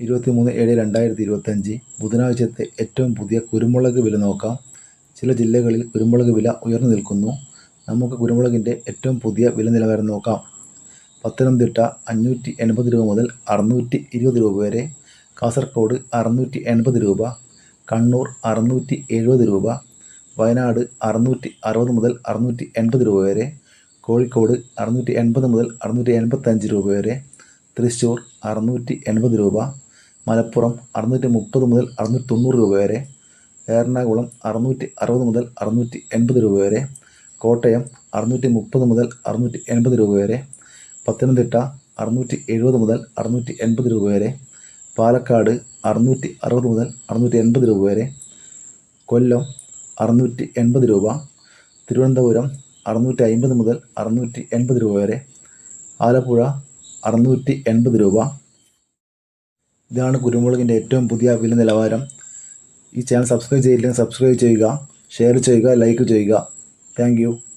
ഇരുപത്തി മൂന്ന് ഏഴ് രണ്ടായിരത്തി ഇരുപത്തഞ്ച് ബുധനാഴ്ചത്തെ ഏറ്റവും പുതിയ കുരുമുളക് വില നോക്കാം. ചില ജില്ലകളിൽ കുരുമുളക് വില ഉയർന്നു നിൽക്കുന്നു. നമുക്ക് കുരുമുളകിന്റെ ഏറ്റവും പുതിയ വില നിലവാരം നോക്കാം. പത്തനംതിട്ട അഞ്ഞൂറ്റി എൺപത് രൂപ മുതൽ അറുന്നൂറ്റി ഇരുപത് രൂപ വരെ. കാസർഗോഡ് അറുന്നൂറ്റി എൺപത് രൂപ. കണ്ണൂർ അറുന്നൂറ്റി എഴുപത് രൂപ. വയനാട് അറുന്നൂറ്റി അറുപത് മുതൽ അറുന്നൂറ്റി എൺപത് രൂപ വരെ. കോഴിക്കോട് അറുന്നൂറ്റി എൺപത് മുതൽ അറുന്നൂറ്റി എൺപത്തഞ്ച് രൂപ വരെ. തൃശ്ശൂർ അറുന്നൂറ്റി എൺപത് രൂപ. മലപ്പുറം അറുന്നൂറ്റി മുപ്പത് മുതൽ അറുന്നൂറ്റി തൊണ്ണൂറ് രൂപ വരെ എറണാകുളം അറുന്നൂറ്റി അറുപത് മുതൽ അറുന്നൂറ്റി എൺപത് രൂപ വരെ കോട്ടയം അറുന്നൂറ്റി മുപ്പത് മുതൽ അറുന്നൂറ്റി എൺപത് രൂപ വരെ പത്തനംതിട്ട അറുന്നൂറ്റി എഴുപത് മുതൽ അറുന്നൂറ്റി എൺപത് രൂപ വരെ പാലക്കാട് അറുന്നൂറ്റി അറുപത് മുതൽ അറുന്നൂറ്റി എൺപത് രൂപ വരെ കൊല്ലം അറുന്നൂറ്റി എൺപത് രൂപ തിരുവനന്തപുരം അറുന്നൂറ്റി അൻപത് മുതൽ അറുന്നൂറ്റി എൺപത് രൂപ വരെ ആലപ്പുഴ അറുന്നൂറ്റി എൺപത് രൂപ ഇതാണ് കുരുമുളകിന്റെ ഏറ്റവും പുതിയ വില നിലവാരം. ഈ ചാനൽ സബ്സ്ക്രൈബ് ചെയ്തില്ലെങ്കിൽ സബ്സ്ക്രൈബ് ചെയ്യുക ഷെയർ ചെയ്യുക ലൈക്ക് ചെയ്യുക. താങ്ക്